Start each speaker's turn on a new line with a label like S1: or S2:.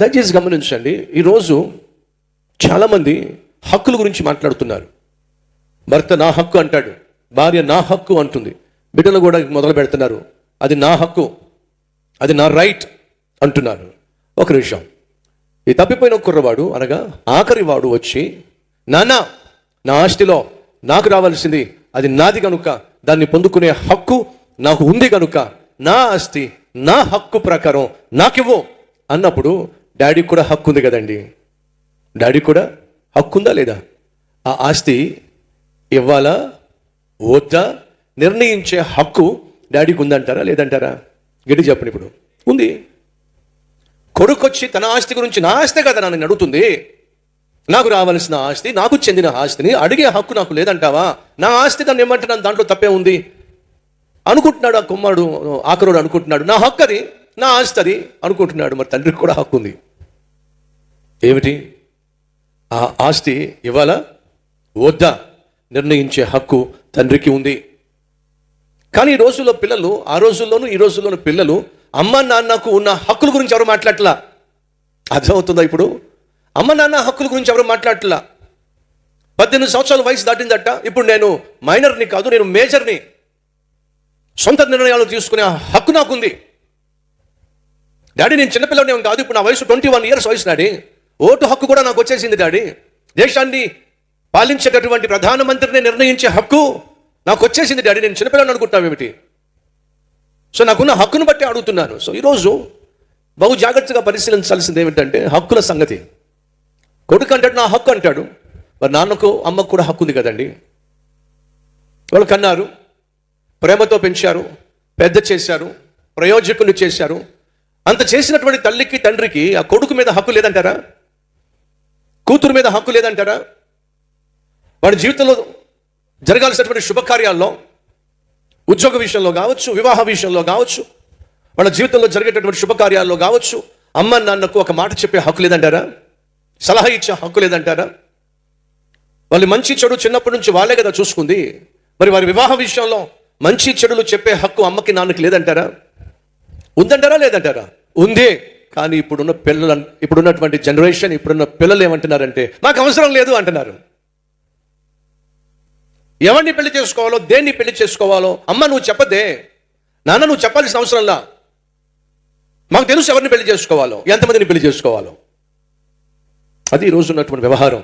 S1: దయచేసి గమనించండి ఈరోజు చాలామంది హక్కుల గురించి మాట్లాడుతున్నారు. భర్త నా హక్కు అంటాడు భార్య నా హక్కు అంటుంది. బిడ్డలు కూడా మొదలు పెడుతున్నారు అది నా హక్కు అది నా రైట్ అంటున్నారు. ఒక నిమిషం. ఈ తప్పిపోయిన కుర్రవాడు అనగా ఆఖరి వాడు వచ్చి నానా నా ఆస్తిలో నాకు రావాల్సింది అది నాది కనుక దాన్ని పొందుకునే హక్కు నాకు ఉంది కనుక నా ఆస్తి నా హక్కు ప్రకారం నాకివ్వు అన్నప్పుడు డాడీకి కూడా హక్కు ఉంది కదండి. డాడీ కూడా హక్కు ఉందా లేదా? ఆ ఆస్తి ఇవ్వాలా? వద్దా? నిర్ణయించే హక్కు డాడీకి ఉందంటారా లేదంటారా? గడి చెప్పండి ఇప్పుడు. ఉంది. కొడుకొచ్చి తన ఆస్తి గురించి నా ఆస్తి కదా నన్ను అడుగుతుంది. నాకు రావాల్సిన ఆస్తి నాకు చెందిన ఆస్తిని అడిగే హక్కు నాకు లేదంటావా? నా ఆస్తి దాన్ని ఏమంటున్నాను? దాంట్లో తప్పే ఉంది. అనుకుంటున్నాడు ఆ కుమ్మాడు ఆఖరుడు అనుకుంటున్నాడు. నా హక్కు అది నా ఆస్తి అది అనుకుంటున్నాడు. మరి తండ్రికి కూడా హక్కు ఉంది. ఏమిటి? ఆ ఆస్తి ఇవ్వాలా వద్దా నిర్ణయించే హక్కు తండ్రికి ఉంది. కానీ ఈ రోజుల్లో పిల్లలు ఆ రోజుల్లోనూ ఈ రోజుల్లోనూ పిల్లలు అమ్మ నాన్నకు ఉన్న హక్కుల గురించి ఎవరు మాట్లాడట్లా? అర్థమవుతుందా ఇప్పుడు? అమ్మ నాన్న హక్కుల గురించి ఎవరు మాట్లాడట్లా? పద్దెనిమిది సంవత్సరాల వయసు దాటిందట. ఇప్పుడు నేను మైనర్ని కాదు నేను మేజర్ని. సొంత నిర్ణయాలు తీసుకునే హక్కు నాకుంది. డాడీ నేను చిన్నపిల్లనే కాదు ఇప్పుడు నా వయసు ట్వంటీ వన్ ఇయర్స్ వయసు డాడీ. ఓటు హక్కు కూడా నాకు వచ్చేసింది డాడీ. దేశాన్ని పాలించేటటువంటి ప్రధానమంత్రిని నిర్ణయించే హక్కు నాకు వచ్చేసింది డాడీ. నేను చిన్నపిల్లని అనుకుంటున్నావు ఏమిటి? సో నాకున్న హక్కును బట్టి అడుగుతున్నాను సో ఈరోజు బహు జాగ్రత్తగా పరిశీలించాల్సింది ఏమిటంటే హక్కుల సంగతి. కొడుకు అంటాడు నా హక్కు అంటాడు. మరి నాన్నకు అమ్మకు కూడా హక్కు ఉంది కదండి. వాళ్ళు కన్నారు ప్రేమతో పెంచారు పెద్ద చేశారు ప్రయోజకులు చేశారు. అంత చేసినటువంటి తల్లికి తండ్రికి ఆ కొడుకు మీద హక్కు లేదంటారా? కూతురు మీద హక్కు లేదంటారా వాడి జీవితంలో జరగాల్సినటువంటి శుభకార్యాల్లో ఉద్యోగ విషయంలో కావచ్చు వివాహ విషయంలో కావచ్చు వాళ్ళ జీవితంలో జరిగేటటువంటి శుభకార్యాల్లో కావచ్చు అమ్మ నాన్నకు ఒక మాట చెప్పే హక్కు లేదంటారా? సలహా ఇచ్చే హక్కు లేదంటారా? వాళ్ళు మంచి చెడు చిన్నప్పటి నుంచి వాళ్ళే కదా చూసుకుంది. మరి వారి వివాహ విషయంలో మంచి చెడులు చెప్పే హక్కు అమ్మకి నాన్నకి లేదంటారా? ఉందంటారా లేదంటారా? ఉంది. కానీ ఇప్పుడున్న పిల్లలు ఇప్పుడున్నటువంటి జనరేషన్ ఇప్పుడున్న పిల్లలు ఏమంటున్నారంటే నాకు అవసరం లేదు అంటున్నారు. ఎవరిని పెళ్ళి చేసుకోవాలో దేన్ని పెళ్ళి చేసుకోవాలో అమ్మ నువ్వు చెప్పదే. నాన్న నువ్వు చెప్పాల్సిన అవసరంలా మాకు తెలుసు ఎవరిని పెళ్ళి చేసుకోవాలో ఎంతమందిని పెళ్ళి చేసుకోవాలో. అది ఈ రోజు ఉన్నటువంటి వ్యవహారం.